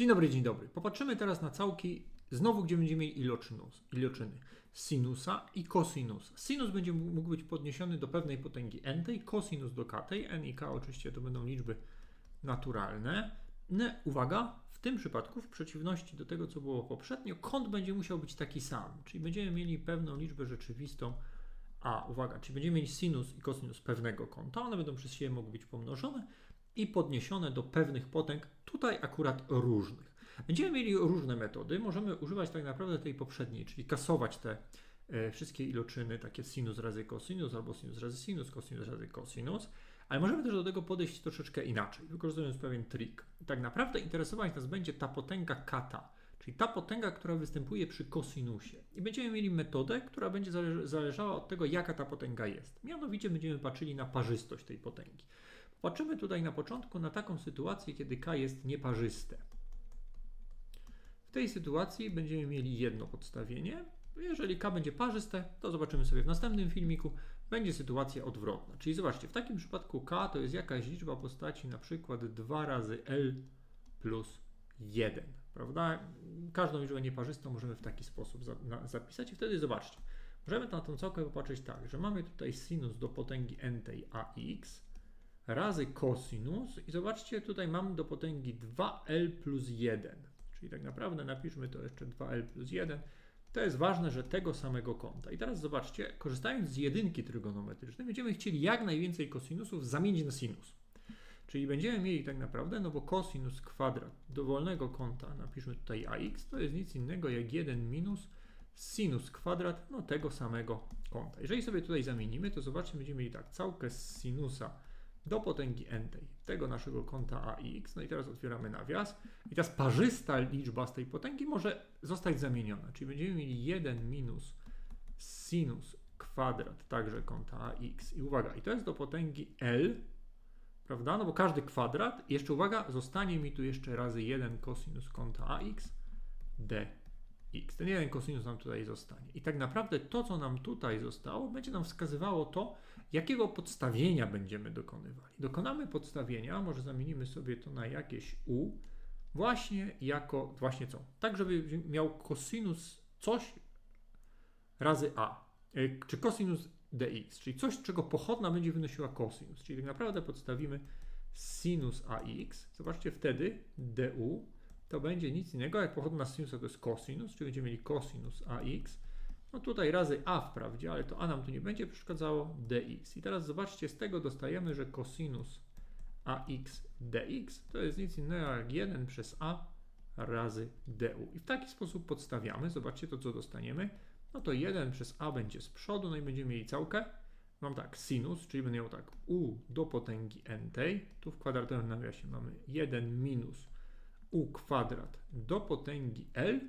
Dzień dobry, dzień dobry. Popatrzymy teraz na całki, znowu gdzie będziemy mieli iloczyny sinusa i kosinusa. Sinus będzie mógł być podniesiony do pewnej potęgi n, tej kosinus do k, tej n i k oczywiście to będą liczby naturalne. No, uwaga, w tym przypadku, w przeciwności do tego, co było poprzednio, kąt będzie musiał być taki sam, czyli będziemy mieli pewną liczbę rzeczywistą a, uwaga, czyli będziemy mieli sinus i kosinus pewnego kąta, one będą przez siebie mogły być pomnożone i podniesione do pewnych potęg, tutaj akurat różnych. Będziemy mieli różne metody, możemy używać tak naprawdę tej poprzedniej, czyli kasować te e, wszystkie iloczyny, takie sinus razy cosinus, albo sinus razy sinus, cosinus razy cosinus, ale możemy też do tego podejść troszeczkę inaczej, wykorzystując pewien trik. Tak naprawdę interesować nas będzie ta potęga kata, czyli ta potęga, która występuje przy kosinusie. I będziemy mieli metodę, która będzie zależ zależała od tego, jaka ta potęga jest. Mianowicie będziemy patrzyli na parzystość tej potęgi. Patrzymy tutaj na początku na taką sytuację, kiedy k jest nieparzyste. W tej sytuacji będziemy mieli jedno podstawienie. Jeżeli k będzie parzyste, to zobaczymy sobie w następnym filmiku, będzie sytuacja odwrotna. Czyli zobaczcie, w takim przypadku k to jest jakaś liczba postaci, na przykład 2 razy l plus 1, prawda? Każdą liczbę nieparzystą możemy w taki sposób za, na, zapisać i wtedy zobaczcie, możemy na tą całkę popatrzeć tak, że mamy tutaj sinus do potęgi n tej ax razy cosinus i zobaczcie, tutaj mamy do potęgi 2l plus 1, czyli tak naprawdę napiszmy to jeszcze 2l plus 1, to jest ważne, że tego samego kąta. I teraz zobaczcie, korzystając z jedynki trygonometrycznej, będziemy chcieli jak najwięcej kosinusów zamienić na sinus. Czyli będziemy mieli tak naprawdę, no bo kosinus kwadrat dowolnego kąta, napiszmy tutaj ax, to jest nic innego jak 1 minus sinus kwadrat no tego samego kąta. Jeżeli sobie tutaj zamienimy, to zobaczcie, będziemy mieli tak, całkę z sinusa do potęgi n tej, tego naszego kąta ax, no i teraz otwieramy nawias i teraz parzysta liczba z tej potęgi może zostać zamieniona, czyli będziemy mieli 1 minus sinus kwadrat także kąta ax i uwaga, i to jest do potęgi l prawda? No bo każdy kwadrat, jeszcze uwaga, zostanie mi tu jeszcze razy 1 kosinus kąta ax dx. Ten jeden kosinus nam tutaj zostanie. I tak naprawdę to, co nam tutaj zostało, będzie nam wskazywało to, jakiego podstawienia będziemy dokonywali. Dokonamy podstawienia, może zamienimy sobie to na jakieś u, właśnie jako, właśnie co? Tak, żeby miał kosinus coś razy a, e, czy kosinus dx, czyli coś, czego pochodna będzie wynosiła cosinus, czyli tak naprawdę podstawimy sinus ax, zobaczcie wtedy du to będzie nic innego, jak pochodna sinusa to jest cosinus, czyli będziemy mieli cosinus ax, no tutaj razy a wprawdzie, ale to a nam tu nie będzie przeszkadzało, dx. I teraz zobaczcie, z tego dostajemy, że cosinus ax dx to jest nic innego jak 1 przez a razy du. I w taki sposób podstawiamy, zobaczcie to, co dostaniemy, no to 1 przez a będzie z przodu, no i będziemy mieli całkę. Mam tak, sinus, czyli będę miał tak u do potęgi n tej, tu w kwadratowym nawiasie mamy 1 minus u kwadrat do potęgi l,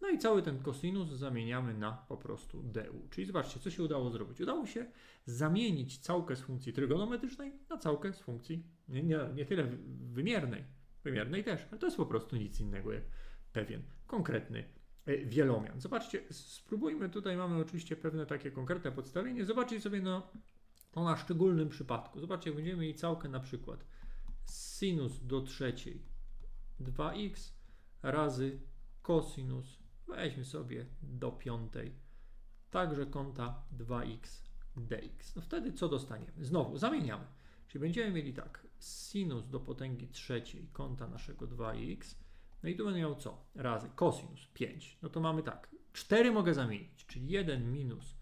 no i cały ten kosinus zamieniamy na po prostu du. Czyli zobaczcie, co się udało zrobić. Udało się zamienić całkę z funkcji trygonometrycznej na całkę z funkcji nie, nie, nie tyle wymiernej, wymiernej też, ale to jest po prostu nic innego jak pewien konkretny E, wielomian. Zobaczcie, spróbujmy, tutaj mamy oczywiście pewne takie konkretne podstawienie. Zobaczcie sobie na, no na szczególnym przypadku. Zobaczcie, jak będziemy mieli całkę na przykład sinus do trzeciej 2x razy cosinus, weźmy sobie do piątej, także kąta 2x dx. No wtedy co dostaniemy? Znowu zamieniamy. Czyli będziemy mieli tak, sinus do potęgi trzeciej kąta naszego 2x no i tu będę miał co? Razy cosinus 5. No to mamy tak. 4 mogę zamienić, czyli 1 minus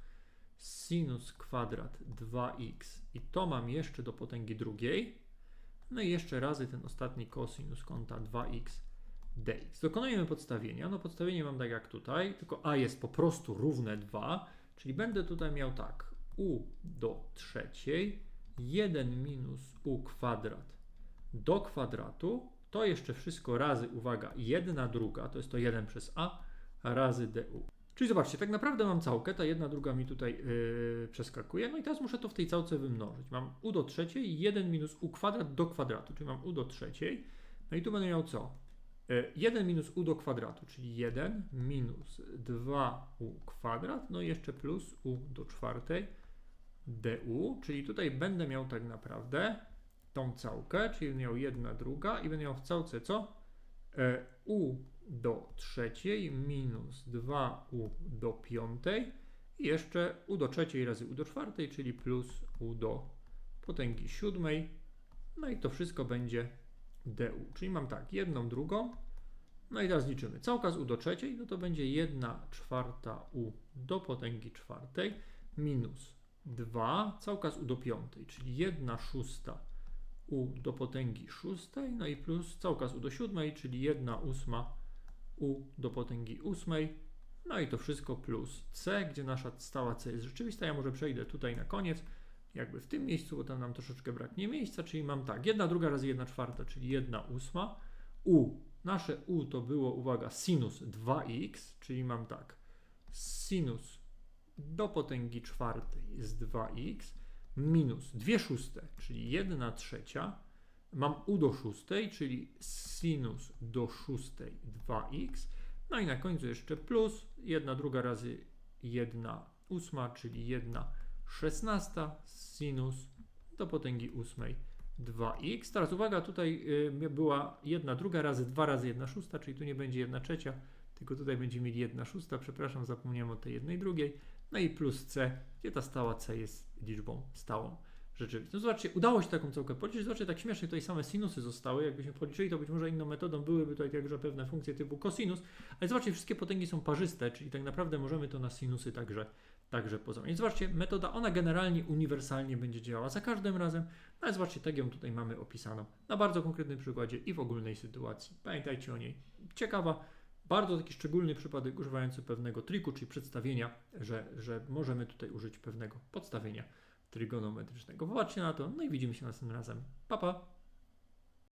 sinus kwadrat 2x i to mam jeszcze do potęgi drugiej. No i jeszcze razy ten ostatni cosinus kąta 2x dx. Dokonujemy podstawienia. No podstawienie mam tak jak tutaj, tylko a jest po prostu równe 2, czyli będę tutaj miał tak. u do trzeciej 1 minus u kwadrat do kwadratu to jeszcze wszystko razy, uwaga, jedna druga, to jest to 1 przez a, razy du. Czyli zobaczcie, tak naprawdę mam całkę, ta jedna druga mi tutaj yy, przeskakuje, no i teraz muszę to w tej całce wymnożyć. Mam u do trzeciej 1 minus u kwadrat do kwadratu, czyli mam u do trzeciej, no i tu będę miał co? Yy, 1 minus u do kwadratu, czyli 1 minus 2u kwadrat, no i jeszcze plus u do czwartej du, czyli tutaj będę miał tak naprawdę tą całkę, czyli miał jedna druga i będę miał w całce co? E, u trzeciej minus 2u do piątej i jeszcze u do trzeciej razy u do czwartej, czyli plus u do potęgi siódmej. No i to wszystko będzie du. Czyli mam tak, jedną drugą. No i teraz liczymy. Całka z u do trzeciej, no to będzie 1 czwarta u do potęgi czwartej minus 2 całka z u do piątej, czyli 1 szósta u do potęgi szóstej, no i plus całka z u do siódmej, czyli 1 ósma u do potęgi ósmej, no i to wszystko plus c, gdzie nasza stała c jest rzeczywista. Ja może przejdę tutaj na koniec, jakby w tym miejscu, bo tam nam troszeczkę braknie miejsca, czyli mam tak, 1 druga razy 1 czwarta, czyli 1 ósma, u, nasze u to było, uwaga, sinus 2x, czyli mam tak, sinus do potęgi czwartej jest 2x, minus 2 szóste, czyli 1 trzecia, mam u do szóstej, czyli sinus do szóstej 2x, no i na końcu jeszcze plus 1 druga razy 1 ósma, czyli 1 szesnasta sinus do potęgi ósmej 2x. Teraz uwaga, tutaj y, była 1 druga razy 2 razy 1 szósta, czyli tu nie będzie 1 trzecia, tylko tutaj będziemy mieli 1 szósta, przepraszam, zapomniałem o tej jednej drugiej. No i plus c, gdzie ta stała c jest liczbą stałą rzeczywistą. No zobaczcie, udało się taką całkę policzyć. Zobaczcie, tak śmiesznie tutaj same sinusy zostały. Jakbyśmy policzyli, to być może inną metodą byłyby tutaj także pewne funkcje typu cosinus. Ale zobaczcie, wszystkie potęgi są parzyste, czyli tak naprawdę możemy to na sinusy także, także pozamienić. Zobaczcie, metoda, ona generalnie uniwersalnie będzie działała za każdym razem. No ale zobaczcie, tak ją tutaj mamy opisaną na bardzo konkretnym przykładzie i w ogólnej sytuacji. Pamiętajcie o niej. Ciekawa, bardzo taki szczególny przypadek używający pewnego triku, czyli przedstawienia, że, że możemy tutaj użyć pewnego podstawienia trygonometrycznego. Popatrzcie na to, no i widzimy się następnym razem. Pa, pa!